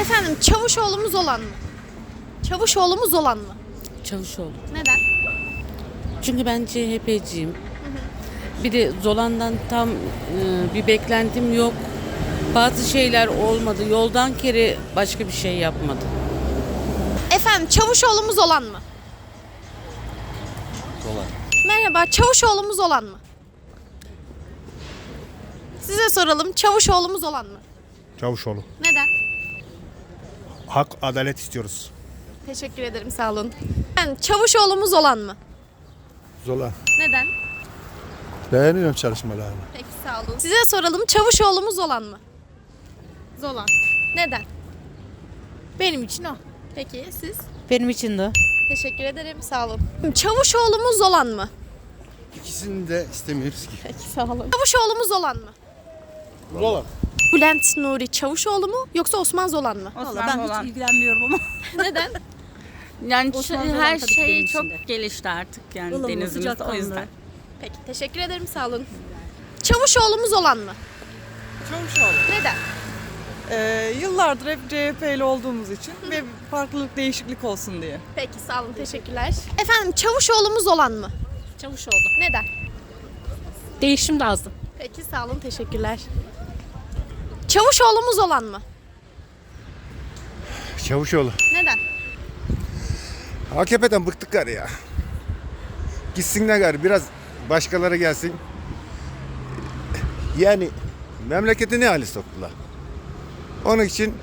Efendim Çavuşoğlu'muz olan mı? Çavuşoğlu'muz olan mı? Çavuşoğlu. Neden? Çünkü ben CHP'ciyim. Bir de Zolan'dan tam e, bir beklentim yok. Bazı şeyler olmadı. Yoldan kere başka bir şey yapmadı. Efendim Çavuşoğlu'muz olan mı? Olan. Merhaba Çavuşoğlu'muz olan mı? Size soralım Çavuşoğlu'muz olan mı? Çavuşoğlu. Neden? Hak, adalet istiyoruz. Teşekkür ederim sağ olun. Efendim Çavuşoğlu'muz olan mı? Zola. Neden? Beğeniyorum çalışmalarını. Peki sağ olun. Size soralım Çavuşoğlu'muz olan mı? Zolan. Neden? Benim için o. Peki siz? Benim için de. Teşekkür ederim sağ olun. Çavuşoğlu'muz olan mı? İkisini de istemiyoruz ki. Peki sağ olun. Çavuşoğlu'muz olan mı? Zola. Bülent Nuri Çavuşoğlu mu yoksa Osman Zolan mı? Valla ben hiç ilgilenmiyorum ama. Neden? Yani Osman Zolan her tabii ki şey benim çok için de. gelişti artık yani Ilımlı, denizimizde o sıcakkanlı. yüzden. Peki teşekkür ederim sağ olun. Çavuşoğlu'muz olan mı? Çavuşoğlu. Neden? Ee, yıllardır hep CHP'li olduğumuz için ve farklılık değişiklik olsun diye. Peki sağ olun teşekkürler. Efendim Çavuşoğlu'muz olan mı? Çavuşoğlu. Neden? Değişim lazım. Peki sağ olun teşekkürler. Çavuşoğlu'muz olan mı? Çavuşoğlu. Neden? AKP'den bıktık gari ya. Gitsinler gari biraz başkaları gelsin. Yani memleketi ne hale soktular. Onun için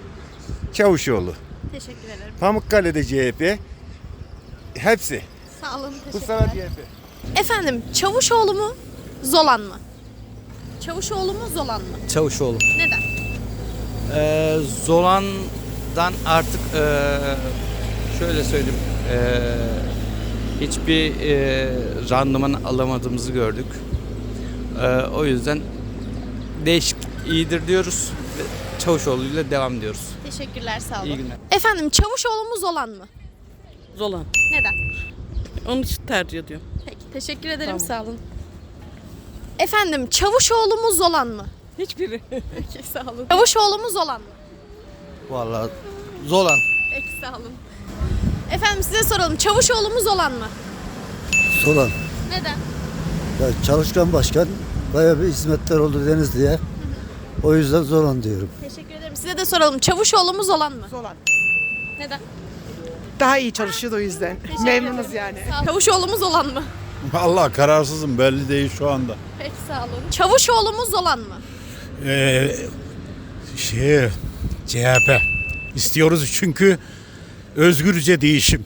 Çavuşoğlu. Teşekkür ederim. Pamukkale'de CHP. Hepsi. Sağ olun Bu sefer. CHP. Efendim Çavuşoğlu mu? Zolan mı? Çavuşoğlu mu Zolan mı? Çavuşoğlu. Neden? Ee, Zolan'dan artık ee, şöyle söyleyeyim ee, hiçbir ee, randıman alamadığımızı gördük. Ee, o yüzden değişik iyidir diyoruz. ve Çavuşoğlu ile devam diyoruz. Teşekkürler sağ olun. İyi günler. Efendim Çavuşoğlu'muz olan mı? Zolan. Neden? Onun için tercih ediyorum. Peki teşekkür ederim sağ olun. Efendim Çavuşoğlu'muz olan mı? Hiçbiri. Peki sağ olun. Çavuşoğlu'muz olan mı? Vallahi Zolan. Peki sağ olun. Efendim size soralım Çavuşoğlu'muz olan mı? Solan. Neden? Ya çalışkan başkan bayağı bir hizmetler oldu Denizli'ye. O yüzden Zolan diyorum. Teşekkür ederim. Size de soralım Çavuşoğlu'muz olan mı? Zolan. Neden? Daha iyi çalışıyordu o yüzden. Teşekkür Memnunuz ederim. yani. Sağ olun. Çavuşoğlu'muz olan mı? Vallahi kararsızım belli değil şu anda. Peki sağ olun. Çavuşoğlu'muz olan mı? Ee, şey, CHP. İstiyoruz çünkü özgürce değişim.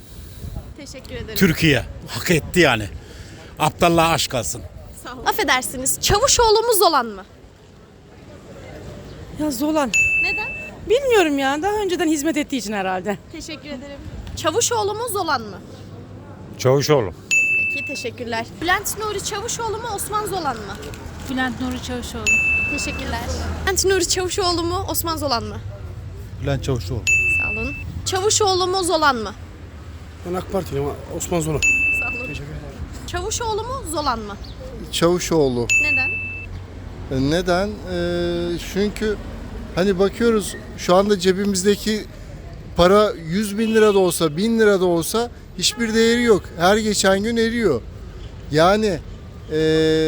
Teşekkür ederim. Türkiye hak etti yani. Aptallığa aşk kalsın. Sağ olun. Affedersiniz. Çavuşoğlu'muz olan mı? Ya Zolan. Neden? Bilmiyorum ya. Daha önceden hizmet ettiği için herhalde. Teşekkür ederim. Çavuşoğlu'muz olan mı? Çavuşoğlu. Peki teşekkürler. Bülent Nuri Çavuşoğlu mu Osman Zolan mı? Bülent Nuri Çavuşoğlu. Teşekkürler. Bülent Nuri Çavuşoğlu mu Osman Zolan mı? Bülent Çavuşoğlu. Sağ olun. Çavuşoğlu mu Zolan mı? Ben AK Partiliyim ama Osman Zola. Sağ olun. Çavuşoğlu mu Zolan mı? Çavuşoğlu. Neden? E, Neden? Ee, çünkü hani bakıyoruz şu anda cebimizdeki para 100 bin lira da olsa 1000 lira da olsa hiçbir değeri yok. Her geçen gün eriyor. Yani e,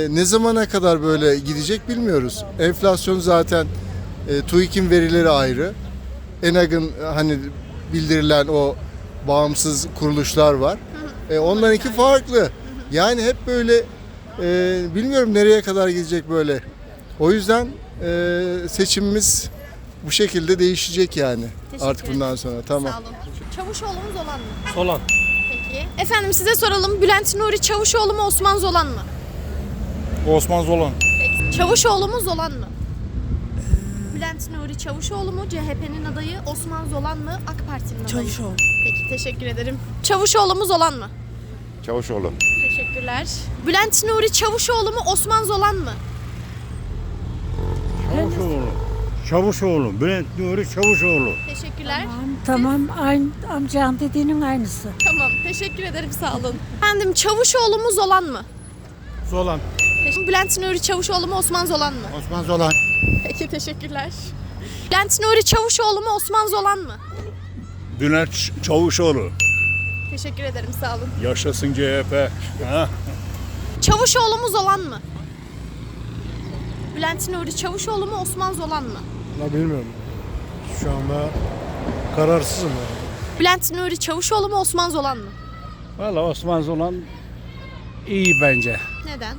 ne zamana kadar böyle gidecek bilmiyoruz. Enflasyon zaten e, TÜİK'in verileri ayrı. ENAG'ın hani bildirilen o bağımsız kuruluşlar var. E, onlarınki farklı. Yani hep böyle e, bilmiyorum nereye kadar gidecek böyle. O yüzden e, seçimimiz bu şekilde değişecek yani Teşekkür artık bundan sonra. Tamam. Sağ olun. Çavuşoğlu'muz olan mı? Solan. Peki. Efendim size soralım. Bülent Nuri Çavuşoğlu mu Osman Zolan mı? Osman Zolan. Peki. Çavuşoğlu'muz olan mı? Bülent Nuri Çavuşoğlu mu? CHP'nin adayı Osman Zolan mı? AK Parti'nin adayı. Çavuşoğlu. Peki teşekkür ederim. Çavuşoğlu'muz olan mı? Çavuşoğlu. Teşekkürler. Bülent Nuri Çavuşoğlu mu? Osman Zolan mı? Çavuşoğlu. Çavuşoğlu. Bülent Nuri Çavuşoğlu. Teşekkürler. Tamam, aynı amcam dediğinin aynısı. Tamam. Teşekkür ederim. Sağ olun. Efendim Çavuşoğlu'muz olan mı? Zolan. Teşekkür- Bülent Nuri Çavuşoğlu mu? Osman Zolan mı? Osman Zolan. Peki teşekkürler. Bülent Nuri Çavuşoğlu mu Osman Zolan mı? Bülent Çavuşoğlu. Teşekkür ederim sağ olun. Yaşasın CHP. Ha? Çavuşoğlu mu Zolan mı? Bülent Nuri Çavuşoğlu mu Osman Zolan mı? La bilmiyorum. Şu anda kararsızım. Bülent Nuri Çavuşoğlu mu Osman Zolan mı? Valla Osman Zolan iyi bence. Neden?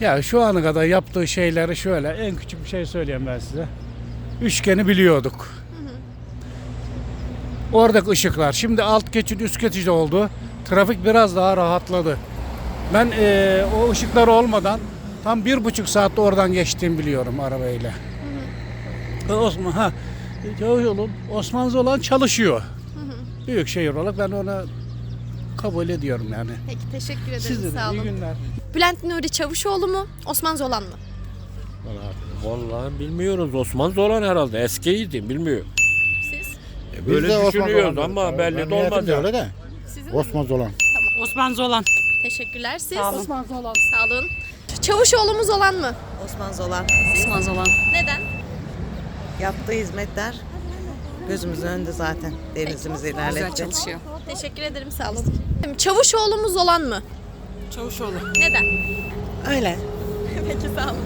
Ya şu ana kadar yaptığı şeyleri şöyle en küçük bir şey söyleyeyim ben size. Üçgeni biliyorduk. Oradaki ışıklar. Şimdi alt geçit üst geçici oldu. Trafik biraz daha rahatladı. Ben eee, o ışıklar olmadan tam bir buçuk saatte oradan geçtiğimi biliyorum arabayla. Ve Osman ha Çavuşoğlu Osman Zolan çalışıyor. Büyük şehir olarak ben ona kabul ediyorum yani. Peki teşekkür ederim Siz de sağ iyi olun. günler. Bülent Nuri Çavuşoğlu mu Osman Zolan mı? Vallahi bilmiyoruz. Osman Zoran herhalde. Eskiydi bilmiyorum. Siz? Böyle düşünüyoruz ama belli de olmaz. ya. de. Sizin Osman Zolan. Osman Zolan. Teşekkürler siz. Osman Zolan. Sağ olun. Çavuşoğlu mu Zolan mı? Osman Zolan. Osman Zolan. Neden? Yaptığı hizmetler gözümüzün önünde zaten. Denizimizi ilerletti. çalışıyor. Teşekkür ederim sağ olun. Çavuşoğlu mu Zolan mı? Çavuşoğlu. Neden? Öyle. Peki sağ olun.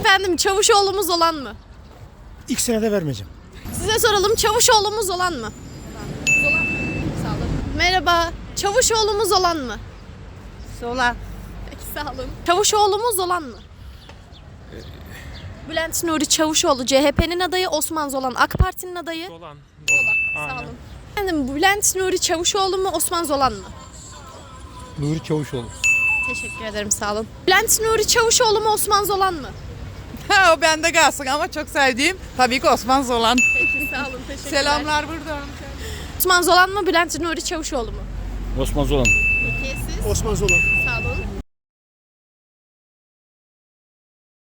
Efendim Çavuşoğlu mu Zolan mı? İlk senede vermeyeceğim. Size soralım Çavuşoğlu mu Zolan mı? Zolan. Sağ olun. Merhaba. Çavuşoğlu mu Zolan mı? Zolan. Peki sağ olun. Çavuşoğlu mu Zolan mı? Bülent Nuri Çavuşoğlu CHP'nin adayı, Osman Zolan AK Parti'nin adayı. Zolan. Zolan. Sağ olun. Efendim Bülent Nuri Çavuşoğlu mu Osman Zolan mı? Nuri Çavuşoğlu. Teşekkür ederim sağ olun. Bülent Nuri Çavuşoğlu mu Osman Zolan mı? Ha o bende kalsın ama çok sevdiğim tabii ki Osman Zolan. Peki sağ olun teşekkürler. Selamlar buradan. Osman Zolan mı Bülent Nuri Çavuşoğlu mu? Osman Zolan. Peki siz? Osman Zolan. Sağ olun.